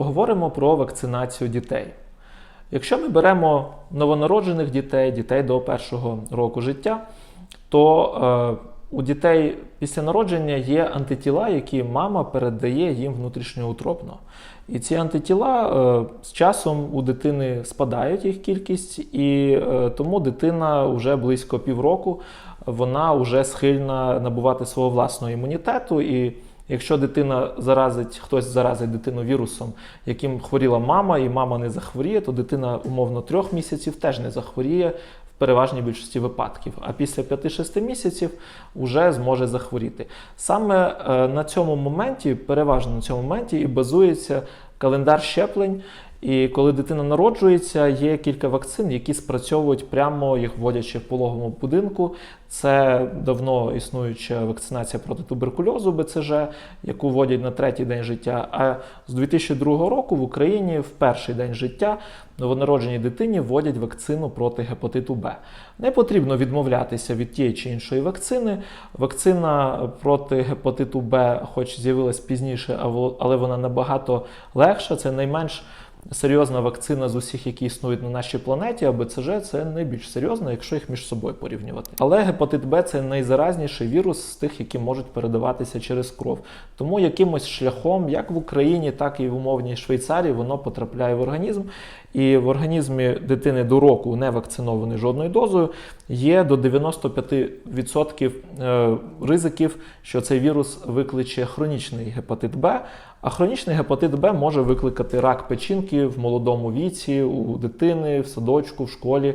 Поговоримо про вакцинацію дітей. Якщо ми беремо новонароджених дітей, дітей до першого року життя, то е, у дітей після народження є антитіла, які мама передає їм внутрішньоутробно. І ці антитіла е, з часом у дитини спадають їх кількість, і е, тому дитина вже близько півроку вона вже схильна набувати свого власного імунітету. І якщо дитина заразить, хтось заразить дитину вірусом, яким хворіла мама, і мама не захворіє, то дитина умовно трьох місяців теж не захворіє в переважній більшості випадків. А після 5-6 місяців вже зможе захворіти. Саме е, на цьому моменті, переважно на цьому моменті, і базується календар щеплень. І коли дитина народжується, є кілька вакцин, які спрацьовують прямо їх вводячи в пологовому будинку. Це давно існуюча вакцинація проти туберкульозу БЦЖ, яку вводять на третій день життя. А з 2002 року в Україні в перший день життя новонародженій дитині вводять вакцину проти гепатиту Б. Не потрібно відмовлятися від тієї чи іншої вакцини. Вакцина проти гепатиту Б, хоч з'явилась пізніше, але вона набагато легша. Це найменш серйозна вакцина з усіх, які існують на нашій планеті, а БЦЖ це найбільш серйозна, якщо їх між собою порівнювати. Але гепатит Б це найзаразніший вірус з тих, які можуть передаватися через кров. Тому якимось шляхом, як в Україні, так і в умовній Швейцарії, воно потрапляє в організм. І в організмі дитини до року не вакцинований жодною дозою, є до 95% е, ризиків, що цей вірус викличе хронічний гепатит Б. А хронічний гепатит Б може викликати рак печінки в молодому віці, у дитини, в садочку, в школі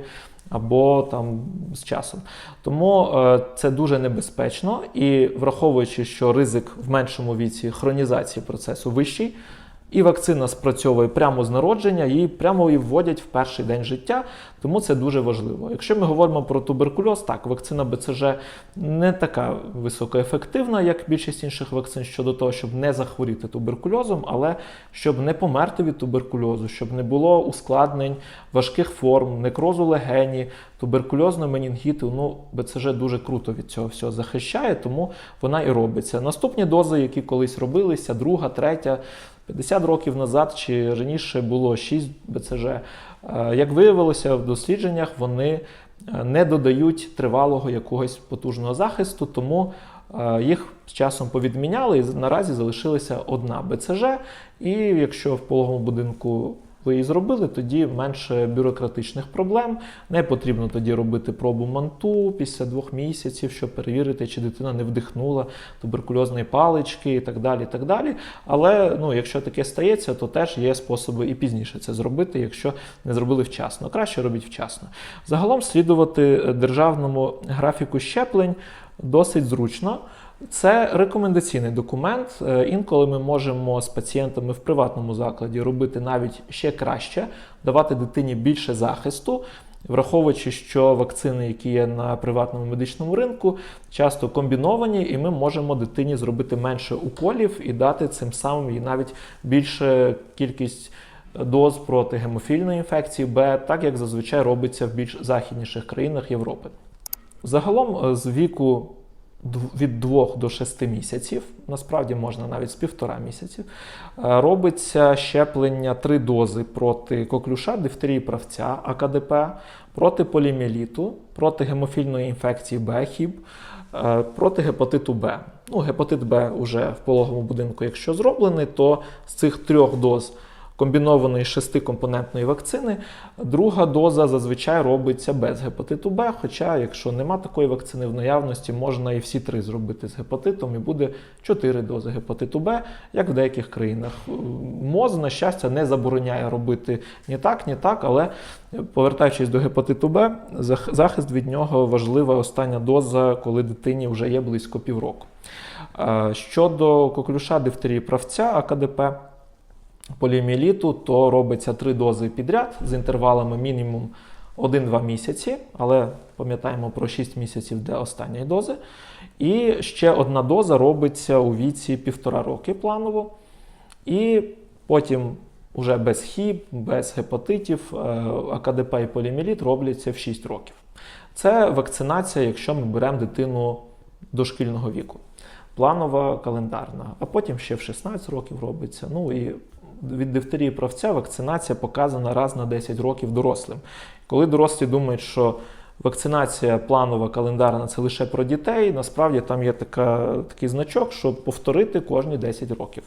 або там з часом. Тому е, це дуже небезпечно і враховуючи, що ризик в меншому віці хронізації процесу вищий. І вакцина спрацьовує прямо з народження, її прямо і вводять в перший день життя, тому це дуже важливо. Якщо ми говоримо про туберкульоз, так, вакцина БЦЖ не така високоефективна, як більшість інших вакцин щодо того, щоб не захворіти туберкульозом, але щоб не померти від туберкульозу, щоб не було ускладнень, важких форм, некрозу легені, туберкульозного менінгіту. Ну, БЦЖ дуже круто від цього всього захищає, тому вона і робиться. Наступні дози, які колись робилися, друга, третя. 50 років назад чи раніше було 6 БЦЖ. Е, як виявилося в дослідженнях, вони е, не додають тривалого якогось потужного захисту, тому е, їх з часом повідміняли і наразі залишилася одна БЦЖ. І якщо в пологовому будинку ви її зробили, тоді менше бюрократичних проблем. Не потрібно тоді робити пробу манту після двох місяців, щоб перевірити, чи дитина не вдихнула туберкульозної палички і так далі. Так далі. Але ну, якщо таке стається, то теж є способи і пізніше це зробити, якщо не зробили вчасно. Краще робіть вчасно. Загалом слідувати державному графіку щеплень досить зручно. Це рекомендаційний документ. Е, інколи ми можемо з пацієнтами в приватному закладі робити навіть ще краще, давати дитині більше захисту. Враховуючи, що вакцини, які є на приватному медичному ринку, часто комбіновані, і ми можемо дитині зробити менше уколів і дати цим самим і навіть більше кількість доз проти гемофільної інфекції Б, так як зазвичай робиться в більш західніших країнах Європи. Загалом е, з віку від 2 до 6 місяців, насправді можна навіть з півтора місяців, е, робиться щеплення три дози проти коклюша, дифтерії правця, АКДП, проти поліміліту, проти гемофільної інфекції Б, ХІБ, е, проти гепатиту Б. Ну, Гепатит Б вже в пологовому будинку, якщо зроблений, то з цих трьох доз комбінованої шестикомпонентної вакцини. Друга доза зазвичай робиться без гепатиту Б. Хоча, якщо нема такої вакцини в наявності, можна і всі три зробити з гепатитом, і буде чотири дози гепатиту Б, як в деяких країнах. МОЗ, на щастя, не забороняє робити ні так, ні так, але повертаючись до гепатиту Б, захист від нього важлива остання доза, коли дитині вже є близько півроку. Щодо коклюша дифтерії правця АКДП поліоміеліту, то робиться три дози підряд з інтервалами мінімум 1-2 місяці, але пам'ятаємо про 6 місяців для останньої дози. І ще одна доза робиться у віці півтора роки планово. І потім уже без хіб, без гепатитів, е, АКДП і поліоміеліт робляться в 6 років. Це вакцинація, якщо ми беремо дитину дошкільного віку. Планова календарна, а потім ще в 16 років робиться. Ну і від дифтерії правця вакцинація показана раз на 10 років дорослим. Коли дорослі думають, що вакцинація планова календарна це лише про дітей, насправді там є така, такий значок, щоб повторити кожні 10 років.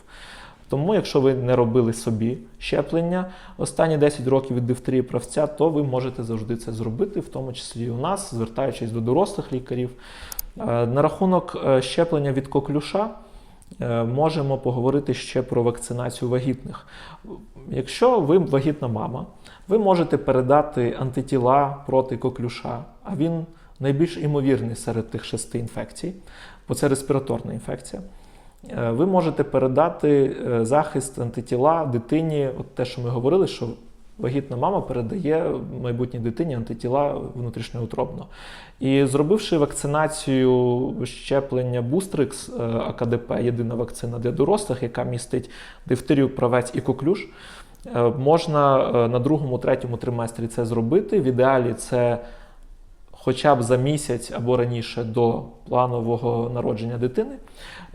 Тому, якщо ви не робили собі щеплення останні 10 років від дифтерії правця, то ви можете завжди це зробити, в тому числі і у нас, звертаючись до дорослих лікарів. Е, На рахунок е, щеплення від коклюша можемо поговорити ще про вакцинацію вагітних. Якщо ви вагітна мама, ви можете передати антитіла проти коклюша, а він найбільш імовірний серед тих шести інфекцій, бо це респіраторна інфекція. Е, Ви можете передати е, захист антитіла дитині, от те, що ми говорили, що вагітна мама передає майбутній дитині антитіла внутрішньоутробно. І зробивши вакцинацію щеплення Бустрикс е, АКДП, єдина вакцина для дорослих, яка містить дифтерію, правець і коклюш, е, можна е, на другому, третьому триместрі це зробити. В ідеалі це хоча б за місяць або раніше до планового народження дитини,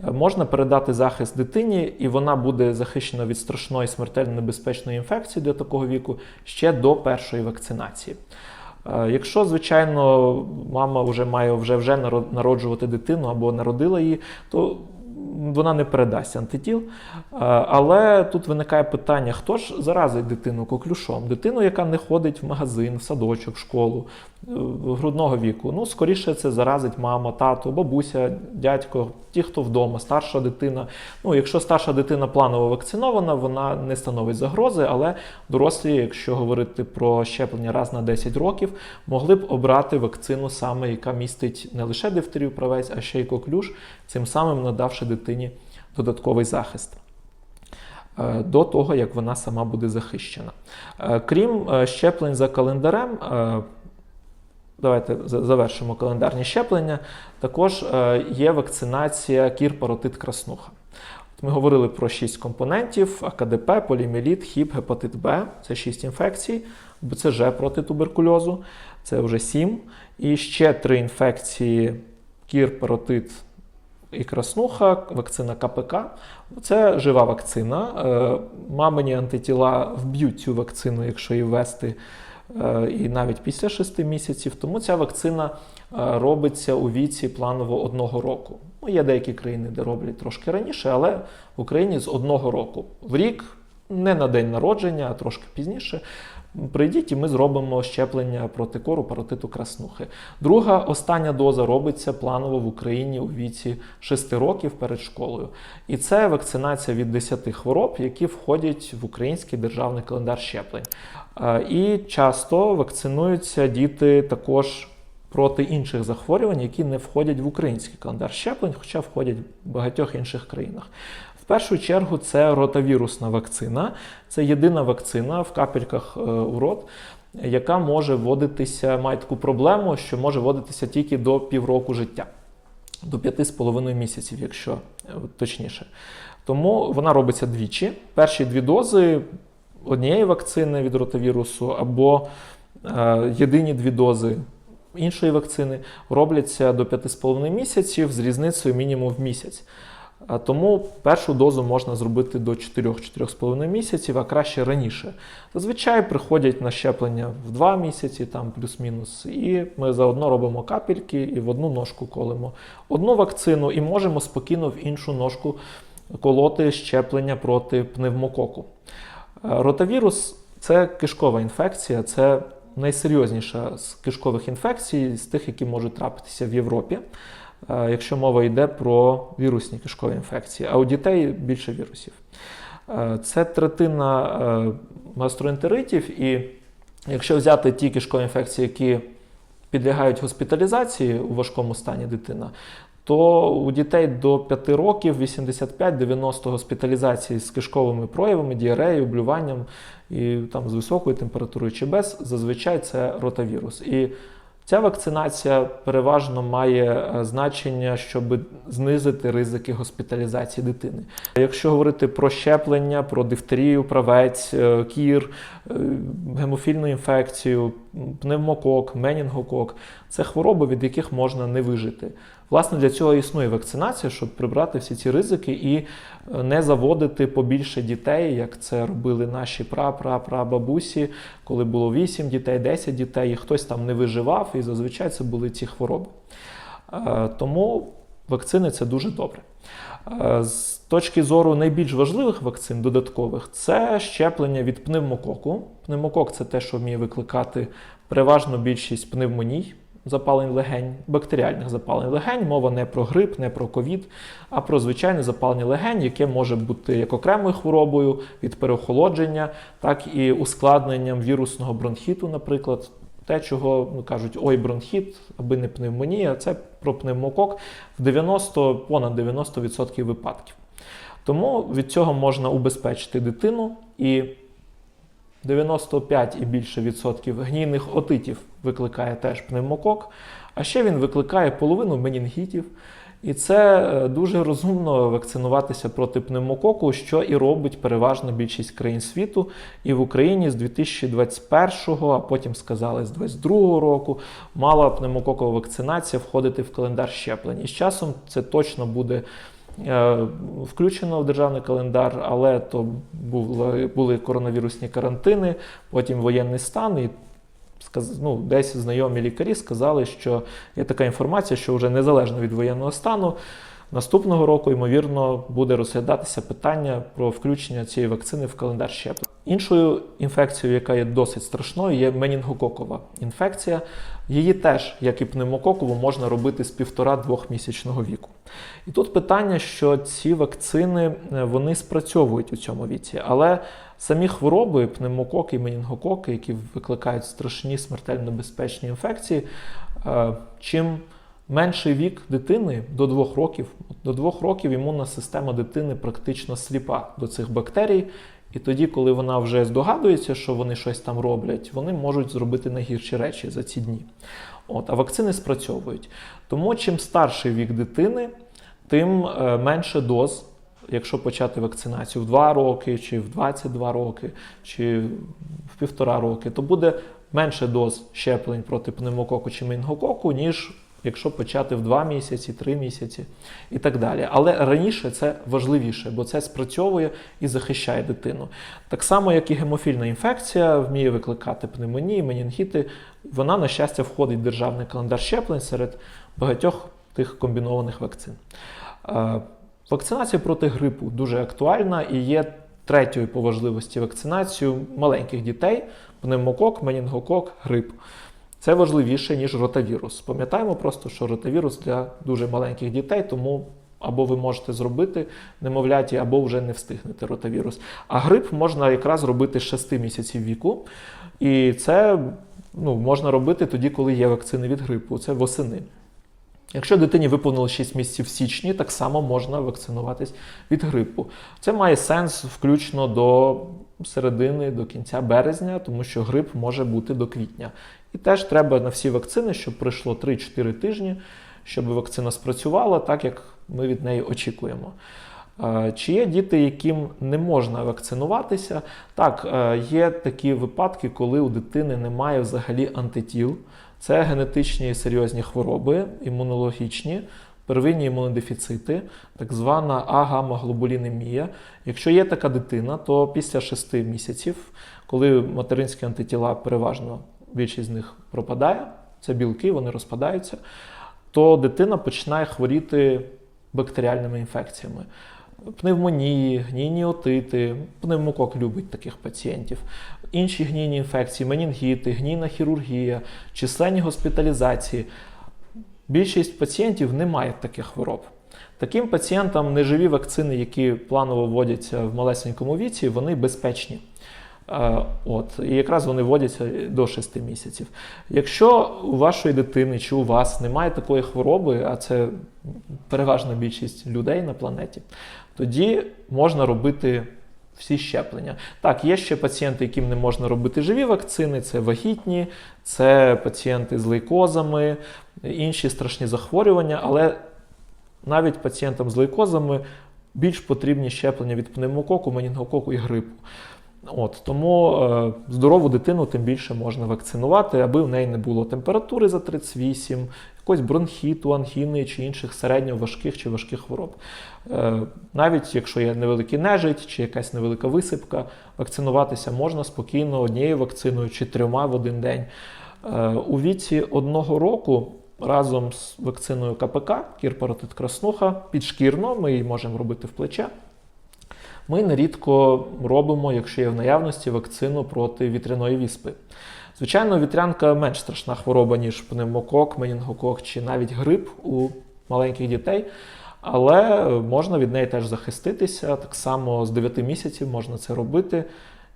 е, можна передати захист дитині, і вона буде захищена від страшної смертельно небезпечної інфекції для такого віку ще до першої вакцинації. Е, Якщо, звичайно, мама вже має вже, вже народжувати дитину або народила її, то вона не передасть антитіл. Е, Але тут виникає питання: хто ж заразить дитину коклюшом? Дитину, яка не ходить в магазин, в садочок, в школу грудного віку. Ну, скоріше це заразить мама, тато, бабуся, дядько, ті, хто вдома, старша дитина. Ну, якщо старша дитина планово вакцинована, вона не становить загрози, але дорослі, якщо говорити про щеплення раз на 10 років, могли б обрати вакцину саме, яка містить не лише дифтерію правець, а ще й коклюш, цим самим надавши дитині додатковий захист. е, До того, як вона сама буде захищена. Е, Крім е, щеплень за календарем, давайте завершимо календарні щеплення. Також е, є вакцинація кір-паротит краснуха. Ми говорили про шість компонентів: АКДП, полімеліт, хіп, гепатит Б це шість інфекцій, БЦЖ проти туберкульозу, це вже сім. І ще три інфекції: кір, паротит і краснуха, вакцина КПК. Це жива вакцина. Е, Мамині антитіла вб'ють цю вакцину, якщо її ввести і навіть після 6 місяців. Тому ця вакцина е, робиться у віці планово одного року. Ну, є деякі країни, де роблять трошки раніше, але в Україні з одного року в рік, не на день народження, а трошки пізніше. Прийдіть, і ми зробимо щеплення проти кору, паротиту краснухи. Друга остання доза робиться планово в Україні у віці 6 років перед школою. І це вакцинація від 10 хвороб, які входять в український державний календар щеплень. Е, І часто вакцинуються діти також проти інших захворювань, які не входять в український календар щеплень, хоча входять в багатьох інших країнах. В першу чергу це ротавірусна вакцина. Це єдина вакцина в капельках е, у рот, яка може вводитися, має таку проблему, що може вводитися тільки до півроку життя, до 5,5 місяців, якщо е, точніше. Тому вона робиться двічі. Перші дві дози однієї вакцини від ротавірусу або е, єдині дві дози іншої вакцини робляться до 5,5 місяців з різницею мінімум в місяць. Тому першу дозу можна зробити до 4-4,5 місяців, а краще раніше. Зазвичай приходять на щеплення в 2 місяці, там плюс-мінус, і ми заодно робимо капельки і в одну ножку колимо одну вакцину, і можемо спокійно в іншу ножку колоти щеплення проти пневмококу. Е, Ротавірус це кишкова інфекція, це найсерйозніша з кишкових інфекцій, з тих, які можуть трапитися в Європі, якщо мова йде про вірусні кишкові інфекції, а у дітей більше вірусів. Е, Це третина е, гастроентеритів, і якщо взяти ті кишкові інфекції, які підлягають госпіталізації у важкому стані дитина, то у дітей до 5 років 85-90 госпіталізацій з кишковими проявами, діареєю, блюванням і там з високою температурою чи без, зазвичай це ротавірус. І ця вакцинація переважно має е, значення, щоб знизити ризики госпіталізації дитини. Якщо говорити про щеплення, про дифтерію, правець, е, кір, е, гемофільну інфекцію, пневмокок, менінгокок, це хвороби, від яких можна не вижити. Власне, для цього існує вакцинація, щоб прибрати всі ці ризики і е, не заводити побільше дітей, як це робили наші пра-пра-прабабусі, коли було 8 дітей, 10 дітей, і хтось там не виживав, і зазвичай це були ці хвороби. Е, Тому вакцини це дуже добре. Е, З точки зору найбільш важливих вакцин, додаткових, це щеплення від пневмококу. Пневмокок це те, що вміє викликати переважно більшість пневмоній, запалень легень, бактеріальних запалень легень. Мова не про грип, не про ковід, а про звичайне запалення легень, яке може бути як окремою хворобою від переохолодження, так і ускладненням вірусного бронхіту, наприклад. Те, чого ну, кажуть, ой, бронхіт, аби не пневмонія, це про пневмокок в 90, понад 90% випадків. Тому від цього можна убезпечити дитину і 95 і більше відсотків гнійних отитів викликає теж пневмокок, а ще він викликає половину менінгітів. І це е, дуже розумно вакцинуватися проти пневмококу, що і робить переважна більшість країн світу. І в Україні з 2021, а потім сказали з 2022 року, мала пневмококова вакцинація входити в календар щеплень. І з часом це точно буде включено в державний календар, але то були, були коронавірусні карантини, потім воєнний стан. І ну, десь знайомі лікарі сказали, що є така інформація, що вже незалежно від воєнного стану. Наступного року, ймовірно, буде розглядатися питання про включення цієї вакцини в календар щеплень. Іншою інфекцією, яка є досить страшною, є менінгококова інфекція. Її теж, як і пневмококову, можна робити з півтора-двох місячного віку. І тут питання, що ці вакцини е, вони спрацьовують у цьому віці, але самі хвороби, пневмококи і менінгококи, які викликають страшні смертельно небезпечні інфекції, е, чим менший вік дитини до двох років, до двох років імунна система дитини практично сліпа до цих бактерій. І тоді, коли вона вже здогадується, що вони щось там роблять, вони можуть зробити найгірші речі за ці дні. От, а вакцини спрацьовують. Тому чим старший вік дитини, тим е, менше доз, якщо почати вакцинацію в 2 роки, чи в 22 роки, чи в півтора роки, то буде менше доз щеплень проти пневмококу чи менінгококу, ніж якщо почати в 2 місяці, 3 місяці і так далі. Але раніше це важливіше, бо це спрацьовує і захищає дитину. Так само, як і гемофільна інфекція вміє викликати пневмонії, менінгіти. Вона, на щастя, входить в державний календар щеплень серед багатьох тих комбінованих вакцин. Е, Вакцинація проти грипу дуже актуальна і є третьою по важливості вакцинацією маленьких дітей: пневмокок, менінгокок, грип. Це важливіше, ніж ротавірус. Пам'ятаємо просто, що ротавірус для дуже маленьких дітей, тому або ви можете зробити немовляті, або вже не встигнете ротавірус. А грип можна якраз робити з 6 місяців віку. І це ну, можна робити тоді, коли є вакцини від грипу. Це восени. Якщо дитині виповнило 6 місяців в січні, так само можна вакцинуватись від грипу. Це має сенс включно до середини, до кінця березня, тому що грип може бути до квітня. І теж треба на всі вакцини, щоб пройшло 3-4 тижні, щоб вакцина спрацювала так, як ми від неї очікуємо. Е, Чи є діти, яким не можна вакцинуватися? Так, е, є такі випадки, коли у дитини немає взагалі антитіл. Це генетичні серйозні хвороби, імунологічні, первинні імунодефіцити, так звана агамоглобулінемія. Якщо є така дитина, то після 6 місяців, коли материнські антитіла переважно більшість з них пропадає, це білки, вони розпадаються, то дитина починає хворіти бактеріальними інфекціями. Пневмонії, гнійні отити, пневмокок любить таких пацієнтів, інші гнійні інфекції, менінгіти, гнійна хірургія, численні госпіталізації. Більшість пацієнтів не мають таких хвороб. Таким пацієнтам неживі вакцини, які планово вводяться в малесенькому віці, вони безпечні. От, і якраз вони вводяться до 6 місяців. Якщо у вашої дитини чи у вас немає такої хвороби, а це переважна більшість людей на планеті, тоді можна робити всі щеплення. Так, є ще пацієнти, яким не можна робити живі вакцини, це вагітні, це пацієнти з лейкозами, інші страшні захворювання, але навіть пацієнтам з лейкозами більш потрібні щеплення від пневмококу, менінгококу і грипу. От, тому е, здорову дитину тим більше можна вакцинувати, аби в неї не було температури за 38, якогось бронхіту, ангіни чи інших середньо важких чи важких хвороб. Е, Навіть якщо є невеликий нежить чи якась невелика висипка, вакцинуватися можна спокійно однією вакциною чи трьома в один день. Е, У віці одного року разом з вакциною КПК, кірпаратит краснуха, підшкірно, ми її можемо робити в плече. Ми нерідко робимо, якщо є в наявності, вакцину проти вітряної віспи. Звичайно, вітрянка менш страшна хвороба, ніж пневмокок, менінгокок чи навіть грип у маленьких дітей, але можна від неї теж захиститися. Так само з 9 місяців можна це робити.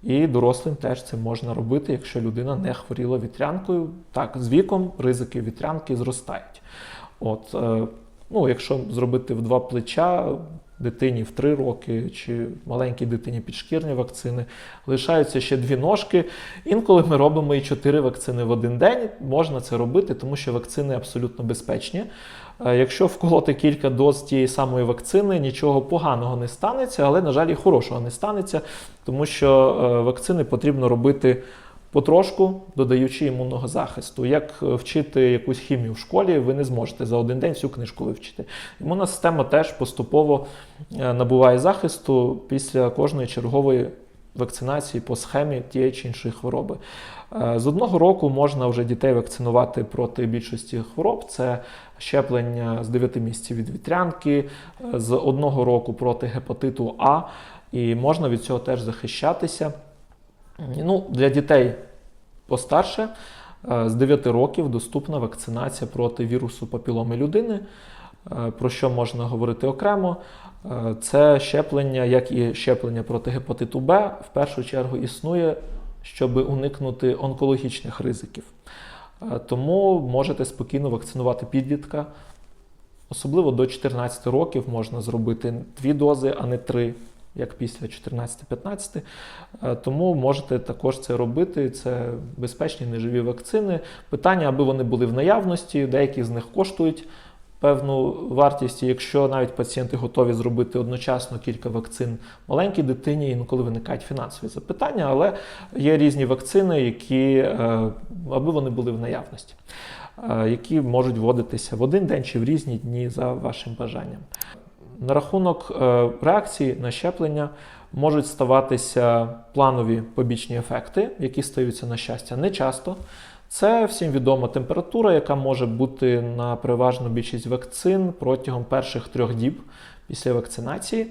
І дорослим теж це можна робити, якщо людина не хворіла вітрянкою. Так, з віком ризики вітрянки зростають. От, е, ну, якщо зробити в два плеча дитині в три роки чи маленькій дитині підшкірні вакцини, лишаються ще дві ножки. Інколи ми робимо і чотири вакцини в один день. Можна це робити, тому що вакцини абсолютно безпечні. Е, Якщо вколоти кілька доз тієї самої вакцини, нічого поганого не станеться, але, на жаль, і хорошого не станеться, тому що е, вакцини потрібно робити потрошку, додаючи імунного захисту. Як е, вчити якусь хімію в школі, ви не зможете за один день всю книжку вивчити. Імунна система теж поступово е, набуває захисту після кожної чергової вакцинації по схемі тієї чи іншої хвороби. Е, З одного року можна вже дітей вакцинувати проти більшості хвороб. Це щеплення з 9 місяців від вітрянки, з одного року проти гепатиту А, і можна від цього теж захищатися. Ну, для дітей постарше е, з 9 років доступна вакцинація проти вірусу папіломи людини. Е, Про що можна говорити окремо? Е, Це щеплення, як і щеплення проти гепатиту Б, в першу чергу існує, щоб уникнути онкологічних ризиків. Тому можете спокійно вакцинувати підлітка. Особливо до 14 років можна зробити дві дози, а не три, як після 14-15. Е, Тому можете також це робити. Це безпечні неживі вакцини. Питання, аби вони були в наявності, деякі з них коштують певну вартість. Якщо навіть пацієнти готові зробити одночасно кілька вакцин маленькій дитині, інколи виникають фінансові запитання, але є різні вакцини, які, е, аби вони були в наявності. е, Які можуть вводитися в один день чи в різні дні за вашим бажанням. На рахунок е, реакції на щеплення можуть ставатися планові побічні ефекти, які стаються на щастя не часто. Це всім відома температура, яка може бути на переважну більшість вакцин протягом перших трьох діб після вакцинації.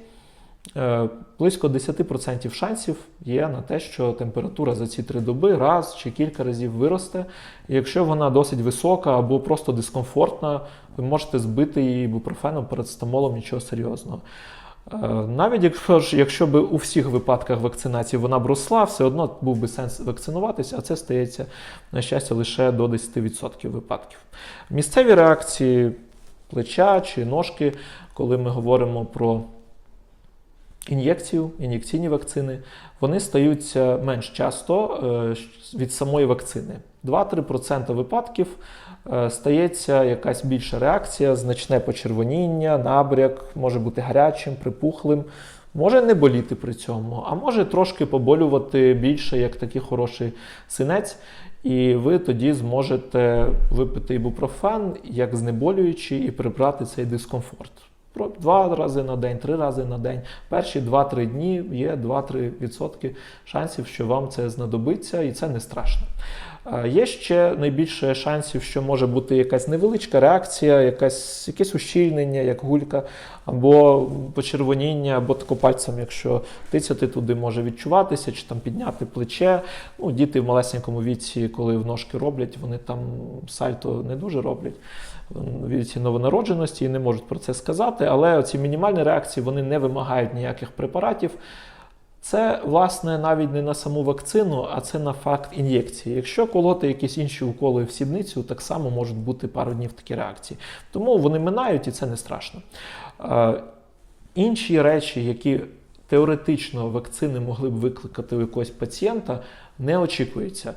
Е, Близько 10% шансів є на те, що температура за ці три доби раз чи кілька разів виросте. І якщо вона досить висока або просто дискомфортна, ви можете збити її ібупрофеном, парацетамолом, нічого серйозного. Е, Навіть якщо ж якщо б у всіх випадках вакцинації вона б росла, все одно був би сенс вакцинуватися, а це стається, на щастя, лише до 10% випадків. Місцеві реакції плеча чи ножки, коли ми говоримо про ін'єкцію, ін'єкційні вакцини, вони стаються менш часто е, від самої вакцини. 2-3% випадків е, стається якась більша реакція, значне почервоніння, набряк, може бути гарячим, припухлим. Може не боліти при цьому, а може трошки поболювати більше, як такий хороший синець, і ви тоді зможете випити ібупрофен як знеболюючий і прибрати цей дискомфорт. Два рази на день, три рази на день. Перші 2-3 дні є 2-3% шансів, що вам це знадобиться, і це не страшно. Є ще найбільше шансів, що може бути якась невеличка реакція, якась, якесь ущільнення, як гулька, або почервоніння, або тако пальцем, якщо тицяти туди може відчуватися, чи там підняти плече. Ну, Діти в малесенькому віці, коли в ножки роблять, вони там сальто не дуже роблять в віці новонародженості і не можуть про це сказати, але ці мінімальні реакції вони не вимагають ніяких препаратів. Це, власне, навіть не на саму вакцину, а це на факт ін'єкції. Якщо колоти якісь інші уколи в сідницю, так само можуть бути пару днів такі реакції. Тому вони минають і це не страшно. Е, Інші речі, які теоретично вакцини могли б викликати у якогось пацієнта, не очікується.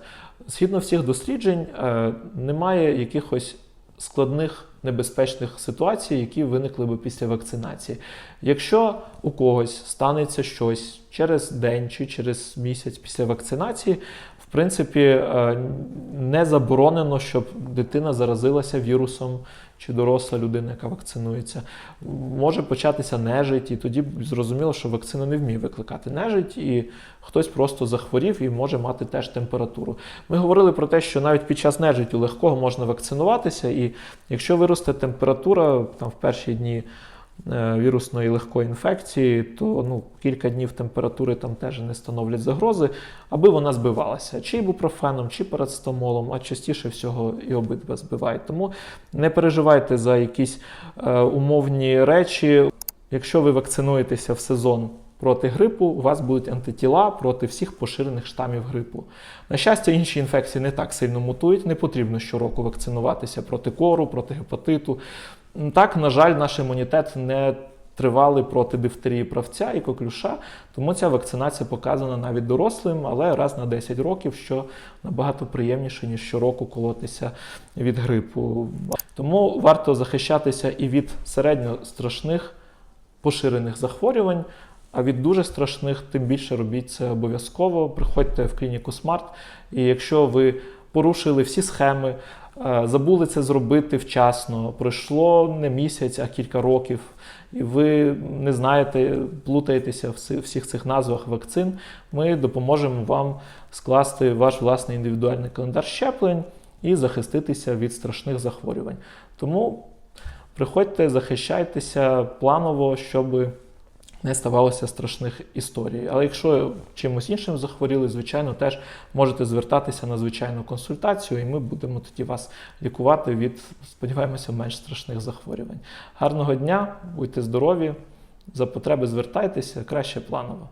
Згідно всіх досліджень, е, немає якихось складних небезпечних ситуацій, які виникли би після вакцинації. Якщо у когось станеться щось через день чи через місяць після вакцинації, в принципі, е, не заборонено, щоб дитина заразилася вірусом чи доросла людина, яка вакцинується. Може початися нежить, і тоді зрозуміло, що вакцина не вміє викликати нежить, і хтось просто захворів і може мати теж температуру. Ми говорили про те, що навіть під час нежиті легкого можна вакцинуватися, і якщо виросте температура там в перші дні вірусної легкої інфекції, то ну, кілька днів температури там теж не становлять загрози, аби вона збивалася чи ібупрофеном, чи парацетамолом, а частіше всього і обидва збивають. Тому не переживайте за якісь е, умовні речі. Якщо ви вакцинуєтеся в сезон проти грипу, у вас будуть антитіла проти всіх поширених штамів грипу. На щастя, інші інфекції не так сильно мутують, не потрібно щороку вакцинуватися проти кору, проти гепатиту. Так, на жаль, наш імунітет не тривалий проти дифтерії правця і коклюша, тому ця вакцинація показана навіть дорослим, але раз на 10 років, що набагато приємніше, ніж щороку колотися від грипу. Тому варто захищатися і від середньо страшних поширених захворювань. А від дуже страшних, тим більше робіть це обов'язково. Приходьте в клініку Смарт. І якщо ви порушили всі схеми, забули це зробити вчасно, пройшло не місяць, а кілька років, і ви не знаєте, плутаєтеся в всіх цих назвах вакцин, ми допоможемо вам скласти ваш власний індивідуальний календар щеплень і захиститися від страшних захворювань. Тому приходьте, захищайтеся планово, щоб не ставалося страшних історій. Але якщо чимось іншим захворіли, звичайно, теж можете звертатися на звичайну консультацію, і ми будемо тоді вас лікувати від, сподіваємося, менш страшних захворювань. Гарного дня, будьте здорові, за потреби звертайтеся, краще планово.